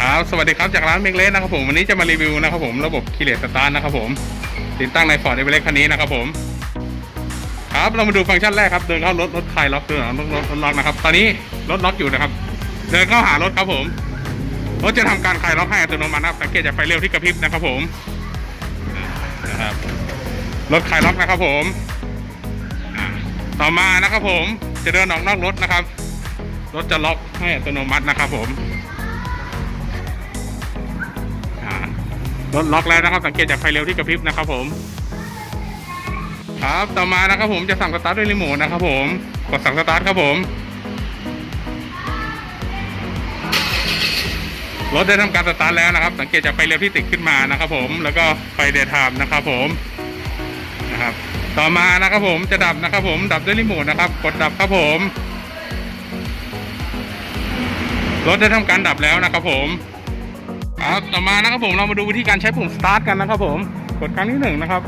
ครับสวัสดีครับจากร้านเมกเลสนะครับผมวันนี้จะมารีวิวนะครับผมระบบคีเลสตาร์นะครับผมติดตั้งในฟอร์ดเอเวอเรสต์คันนี้นะครับผมครับเรามาดูฟังก์ชันแรกครับเดินเข้ารถรถคลายล็อกเดินออกรถรถล็อกนะครับ ตอนนี้รถล็อกอยู่นะครับ เดินเข้าหารถครับผมรถจะทำการคลายล็อกให้อัตโนมัตินะครับสังเกตจากไฟเร็วที่กระพริบนะครับผมนะครับรถคลายล็อกนะครับผม ต่อมานะครับผมจะเดินออกนอกรถนะครับรถจะล็อกให้อัตโนมัตินะครับผม รถล็อกแล้วนะครับสังเกตจากไฟเร็วที่กระพริบนะครับผมครับต่อมานะครับผมจะสั่งสตาร์ทด้วยรีโมทนะครับผมกดสั่งสตาร์ทครับผมรถได้ทำการสตาร์ทแล้วนะครับ สังเกตจากไฟเร็วที่ติดขึ้นมานะครับผมแล้วก็ไฟเดย์ไทม์นะครับผมนะครับต่อมานะครับผมจะดับนะครับผมดับด้วยรีโมทนะครับกดดับครับผมรถได้ทำการดับแล้วนะครับผม ครับต่อมานะครับผมเรามาดูวิธีการใช้ปุ่มสตาร์ทกันนะครับผมกดครั้งที่หนึ่งนะครับ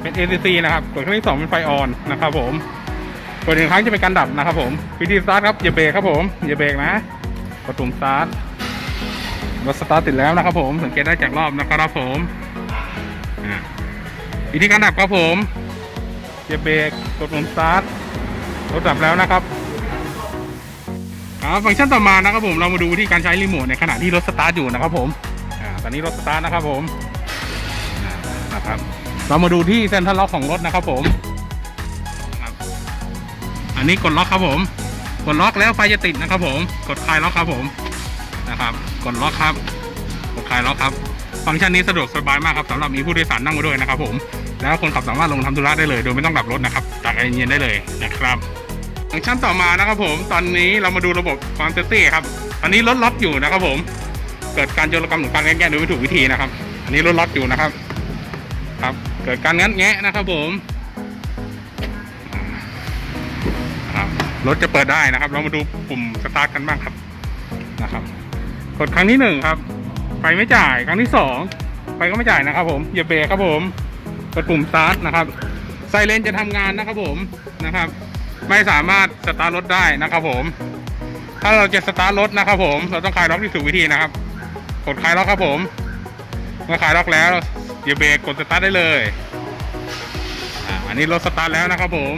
เป็น ACC นะครับกดครั้งที่สองเป็นไฟออนนะครับ ผมกดหนึ่งครั้งจะเป็นการดับนะครับ ผมวิธีสตาร์ทครับอย่าเบรกครับผมอย่าเบรกนะกดปุ่มสตาร์ทรถสตาร์ทติดแล้วนะครับ ผมสังเกตได้จากรอบนะครับผมวิธีการดับครับผมอย่าเบรกกดปุ่มสตาร์ทรถดับแล้วนะครับครับฟังก์ชันต่อมานะครับผมเรามาดูวิธีการใช้รีโมทในขณะที่รถสตาร์ทอยู่นะครับผม ตอนนี้รถสตาร์ทนะครับผมนะครับเรามาดูที่เซ็นทรัลล็อกของรถนะครับผมอันนี้กดล็อกครับผม กดล็อกแล้วไฟจะติดนะครับ ผม กดคลายล็อกครับผมนะครับ กดล็อกครับกดคลายล็อกครับ ฟังก์ชันนี้สะดวกสบายมากครับสำหรับมีผู้โดยสารนั่งมาด้วยนะครับ ผม แล้วคนขับสามารถลงทำธุระได้เลย โดยไม่ต้องดับรถนะครับจากแอเย็นได้เลยนะครับฟังก์ชันต่อมานะครับผม ตอนนี้เรามาดูระบบความเซฟตี้ครับตอนนี้รถล็อกอยู่นะครับผม เกิดการโจรกรรมหรือการแก้โดยไม่ถูกวิธีนะครับ อันนี้รถล็อกอยู่นะครับ ครับ เกิดการงัดแงะนะครับผมครับรถจะเปิดได้นะครับ เรามาดูปุ่มสตาร์ทกันบ้างครับนะครับ กดครั้งที่หนึ่งครับไฟไม่จ่ายครั้งที่สองไฟก็ไม่จ่ายนะครับ ผมอย่าเบรกครับผมกดปุ่มสตาร์ทนะครับไซเรนจะทำงานนะครับผมนะครับ ไม่สามารถสตาร์ทรถได้นะครับผมถ้าเราจะสตาร์ทรถนะครับผม เราต้องคลายล็อกที่ถูกวิธีนะครับ กดคลายล็อกครับผมเมื่อคลายล็อกแล้วอย่าเบรกกดสตาร์ทได้เลยอันนี้รถสตาร์ทแล้วนะครับผม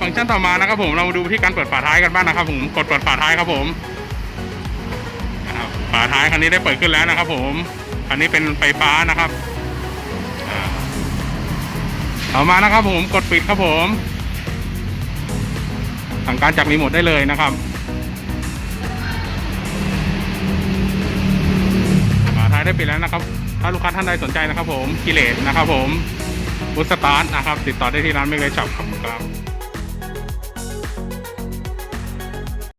ฟังก์ชันต่อมานะครับผมเรามาดูที่การเปิดฝาท้ายกันบ้างนะครับผมกดเปิดฝาท้ายครับผมฝาท้ายคันนี้ได้เปิดขึ้นแล้วนะครับ ผมคันนี้เป็นไฟฟ้านะครับ ต่อมานะครับผมกดปิดครับผม สั่งการจากรีโมทได้เลยนะครับฝาท้ายได้ปิดแล้วนะครับ ถ้าลูกค้าท่านใดสนใจนะครับผมกิเลสนะครับผมบูสตาร์ทนะครับ ติดต่อได้ที่ร้านไม่เลยช็อปครับ